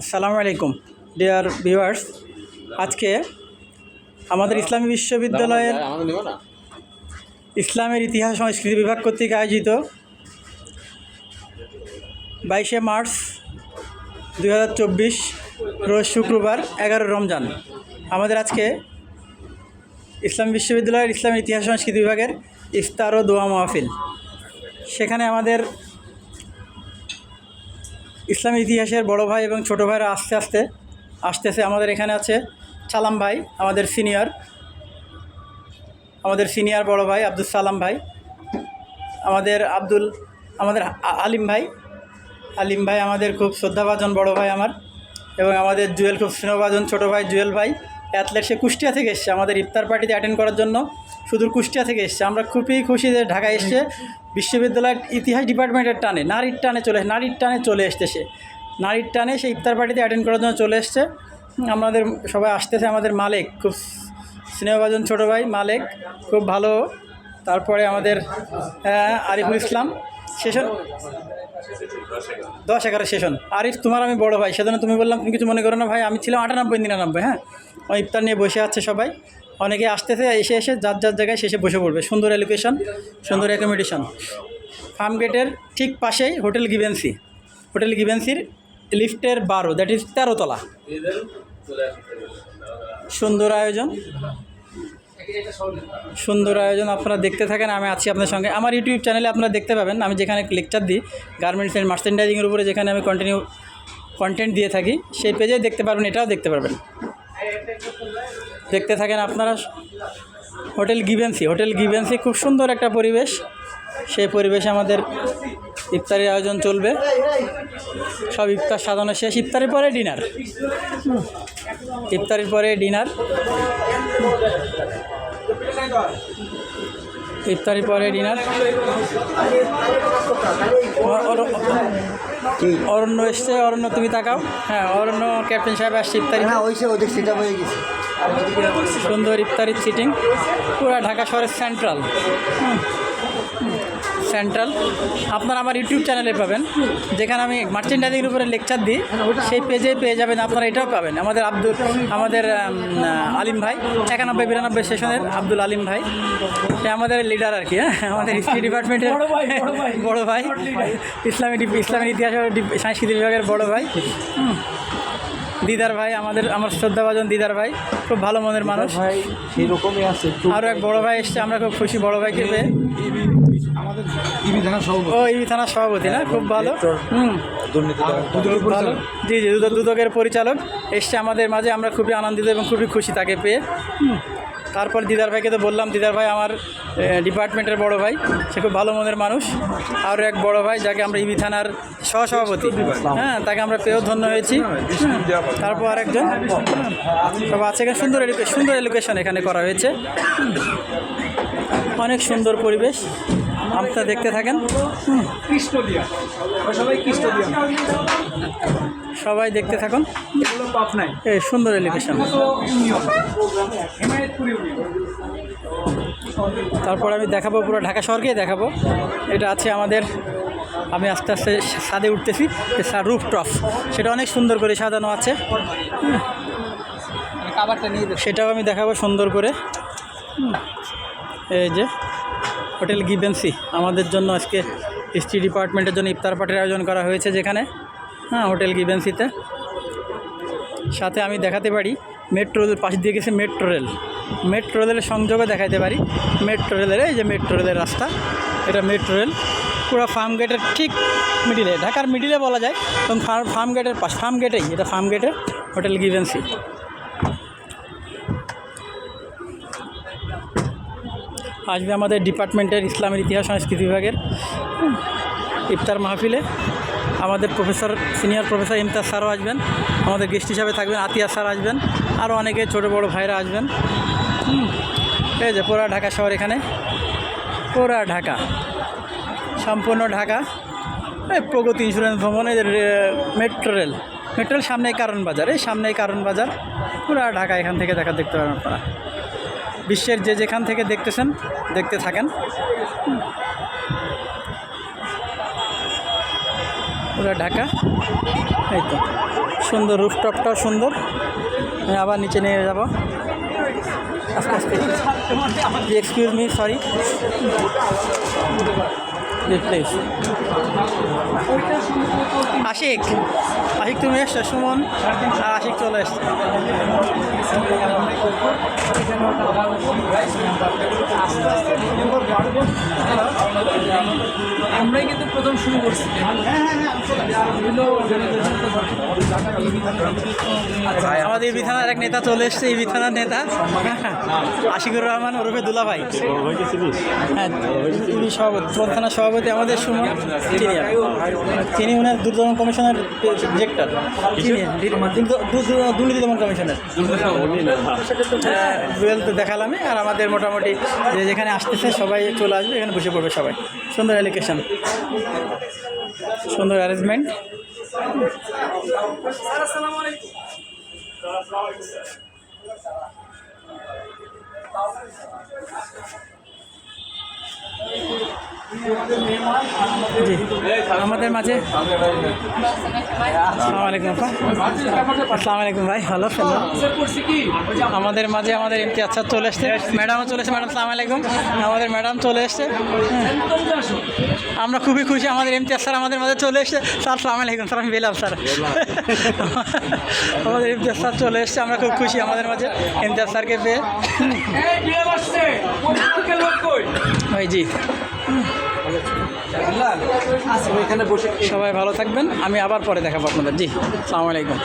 আসসালামু আলাইকুম dear viewers. আজকে আমাদের ইসলামী বিশ্ববিদ্যালয়ের ইসলামের ইতিহাস সংস্কৃতি বিভাগ কর্তৃক আয়োজিত বাইশে মার্চ দু হাজার চব্বিশ রোজ শুক্রবার এগারো রমজান। আমাদের আজকে ইসলাম বিশ্ববিদ্যালয়ের ইসলামের ইতিহাস সংস্কৃতি বিভাগের ইফতার ও দোয়া মাহফিল। সেখানে আমাদের ইসলামী ইতিহাসের বড় ভাই এবং ছোট ভাইরা আস্তে আস্তে আসতেছে। আমাদের এখানে আছে সালাম ভাই, আমাদের সিনিয়র। আমাদের সিনিয়র বড় ভাই আব্দুল সালাম ভাই। আমাদের আব্দুল, আমাদের আলিম ভাই। আলিম ভাই আমাদের খুব শ্রদ্ধাভাজন বড় ভাই আমার এবং আমাদের জুয়েল খুব স্নেহভাজন ছোট ভাই জুয়েল ভাই। অ্যাথলেট সে কুষ্টিয়া থেকে এসছে আমাদের ইফতার পার্টিতে অ্যাটেন্ড করার জন্য। সুদূর কুষ্টিয়া থেকে এসছে। আমরা খুবই খুশি যে ঢাকায় এসছে। বিশ্ববিদ্যালয়ের ইতিহাস ডিপার্টমেন্টের টানে, নারীর টানে চলে নারীর টানে চলে এসছে সে। নারীর টানে সে ইফতার পার্টিতে অ্যাটেন্ড করার জন্য চলে এসছে। আমাদের সবাই আসতেছে, আমাদের মালিক খুব স্নেহভাজন ছোট ভাই, মালিক খুব ভালো। তারপরে আমাদের আরিফুল ইসলাম সেশন। দশ এগারো সেশন। আরিফ, তোমার আমি বড় ভাই, সেজন্য তুমি বললাম, তুমি কিছু মনে করো না ভাই, আমি ছিলাম আটানব্বই, নিরানব্বই হ্যাঁ? ওই ইফতার নিয়ে বসে আছে সবাই। অনেকে আসতেছে, এসে এসে যার যার জায়গায় শেষে বসে পড়বে। সুন্দর এডুকেশন সুন্দর অ্যাকোমোডেশন ফার্ম গেটের ঠিক পাশেই হোটেল গিভেন্সি হোটেল গিভেন্সির লিফটের বারো দ্যাট ইজ তেরোতলা সুন্দর আয়োজন। সুন্দর আয়োজন আপনারা দেখতে থাকেন, আমি আছি আপনার সঙ্গে। আমার ইউটিউব চ্যানেলে আপনারা দেখতে পাবেন, আমি যেখানে লেকচার দিই গার্মেন্টস অ্যান্ড মার্চেন্ডাইজিংয়ের উপরে যেখানে আমি কন্টিনিউ কন্টেন্ট দিয়ে থাকি, সেই পেজে দেখতে পারবেন, এটাও দেখতে পারবেন। দেখতে থাকেন আপনারা। হোটেল গিভেন্সি হোটেল গিভেন্সি খুব সুন্দর একটা পরিবেশ। সেই পরিবেশে আমাদের ইফতারের আয়োজন চলবে। সব ইফতার সাজানো শেষ, ইফতারের পরে ডিনার। ইফতারের পরে ডিনার। ইফতারির পরে ডিনার। অরণ্য এসছে অরণ্য তুমি তাকাও হ্যাঁ অরণ্য ক্যাপ্টেন সাহেব আসছে ইফতারি না ওই সে ওদের সেটা হয়ে গেছে সুন্দর ইফতারির সিটিং পুরা ঢাকা শহরের সেন্ট্রাল সেন্ট্রাল আপনারা আমার ইউটিউব চ্যানেলে পাবেন। যেখানে আমি মার্চেন্ডাইজিংয়ের উপরে লেকচার দিই। সেই পেজে পেয়ে যাবেন আপনারা এটাও পাবেন। আমাদের আব্দুল আমাদের আলিম ভাই একানব্বই বিরানব্বই সেশনের আব্দুল আলিম ভাই। সে আমাদের লিডার আর কি হ্যাঁ। আমাদের হিস্ট্রি ডিপার্টমেন্টের বড় ভাই ইসলামী ইসলামের ইতিহাস সাংস্কৃতিক বিভাগের বড় ভাই। দিদার ভাই আমাদের আমার শ্রদ্ধাভাজন দিদার ভাই খুব ভালো মনের মানুষ। ভাই সেরকমই আছে আরও এক বড় ভাই এসছে আমরা খুব খুশি বড় ভাইকে পেয়ে আমাদের ইবি থানা সভাপতি। ও ইবি থানার সভাপতি না? খুব ভালো। হুম। ভালো। জি জি দুদক দুদকের পরিচালক এসছে আমাদের মাঝে আমরা খুবই আনন্দিত এবং খুবই খুশি তাকে পেয়ে। হুম। তারপর দিদার ভাইকে তো বললাম, দিদার ভাই আমার ডিপার্টমেন্টের বড় ভাই, সে খুব ভালো মনের মানুষ। আর এক বড় ভাই যাকে আমরা ইবি থানার সহসভাপতি। হ্যাঁ তাকে আমরা পেয়েও ধন্য হয়েছি। তারপর আরেকজন। সব আছে এখানে, সুন্দর সুন্দর এডুকেশন এখানে করা হয়েছে। অনেক সুন্দর পরিবেশ। আপনারা দেখতে থাকেন। সবাই দেখতে থাকুন। এই সুন্দর এলিভেশন। তারপর আমি দেখাবো পুরো ঢাকা শহরকেই দেখাবো। এটা আছে আমাদের আমি আস্তে আস্তে ছাদে উঠতেছি রুফ টপ সেটা অনেক সুন্দর করে সাজানো আছে। সেটাও আমি দেখাবো সুন্দর করে। এই যে হোটেল গিভেন্সি আমাদের জন্য আজকে হিস্ট্রি ডিপার্টমেন্টের জন্য ইফতার পার্টির আয়োজন করা হয়েছে যেখানে। হ্যাঁ হোটেল গিভেন্সিতে সাথে আমি দেখাতে পারি মেট্রো রেল পাশ দিয়ে গেছে মেট্রো রেল মেট্রো রেলের সংযোগও দেখাতে পারি। মেট্রো রেলের এই যে মেট্রো রেলের রাস্তা, এটা মেট্রো রেল পুরো ফার্ম গেটের ঠিক মিডিলে ঢাকার মিডিলে বলা যায়। এবং ফার্ম ফার্ম গেটের পাশ ফার্ম গেটেই এটা ফার্ম গেটের হোটেল গিভেন্সি আসবে আমাদের ডিপার্টমেন্টের ইসলামের ইতিহাস সংস্কৃতি বিভাগের। ইফতার মাহফিলে আমাদের প্রফেসর, সিনিয়র প্রফেসর ইমতাজ স্যারও আসবেন। আমাদের গেস্ট হিসাবে থাকবেন আতিয়া স্যার আসবেন। আরও অনেকে ছোটো বড়ো ভাইরা আসবেন। এই যে পুরা ঢাকা শহর এখানে। পুরা ঢাকা। সম্পূর্ণ ঢাকা। এই প্রগতি ইন্স্যুরেন্স ভবন মেট্রো রেল মেট্রো রেল সামনেই কারণ বাজার। এই সামনেই কারণ বাজার। পুরা ঢাকা এখান থেকে দেখা দেখতে পারেন আপনারা। বিশ্বের যে যেখান থেকে দেখতেছেন, দেখতে থাকেন। পুরো ঢাকা। এই তো, সুন্দর, রুফটপটাও সুন্দর। আবার নিচে নিয়ে যাব। আস্তে আস্তে। Excuse me sorry please Ashik Ashik তুমি এসছো সুমন। আর আশিক চলে এসছে। আমরাই কিন্তু প্রথম শুরু করছি। আমাদের ইবি থানার এক নেতা চলে এসছে ইবি থানার নেতা। আশিকুর রহমান ওরফে দুলা ভাই হ্যাঁ ইবি সভাপতি থানার সভাপতি আমাদের সুমন তিনি উনার দুর্দমন কমিশনের ডিরেক্টর। দুর্নীতি দমন কমিশনের। হ্যাঁ, দেখালামে দেখালামই আর আমাদের মোটামুটি যে যেখানে আসতেছে সবাই চলে আসবে এখানে বসে পড়বে সবাই। সুন্দর অ্যালিকেশন সুন্দর অ্যারেঞ্জমেন্ট জি আমাদের মাঝে। আসসালামু আলাইকুম আসসালামু আলাইকুম ভাই। হ্যালো কি আমাদের মাঝে আমাদের এমপি আচ্ছা চলে এসছে। ম্যাডামও চলে এসছে ম্যাডাম সালাম আলাইকুম আমাদের ম্যাডাম চলে এসছে। আমরা খুবই খুশি আমাদের এমপি স্যার আমাদের মাঝে চলে এসছে। স্যার সালাম আলাইকুম স্যার আমি বেলাম স্যার। আমাদের এমপি স্যার চলে এসছে আমরা খুব খুশি আমাদের মাঝে এমপি স্যারকে পেয়ে। ওই জি। সবাই ভালো থাকবেন আমি আবার পরে দেখাবো আপনাদের। জি সালাম আলাইকুম।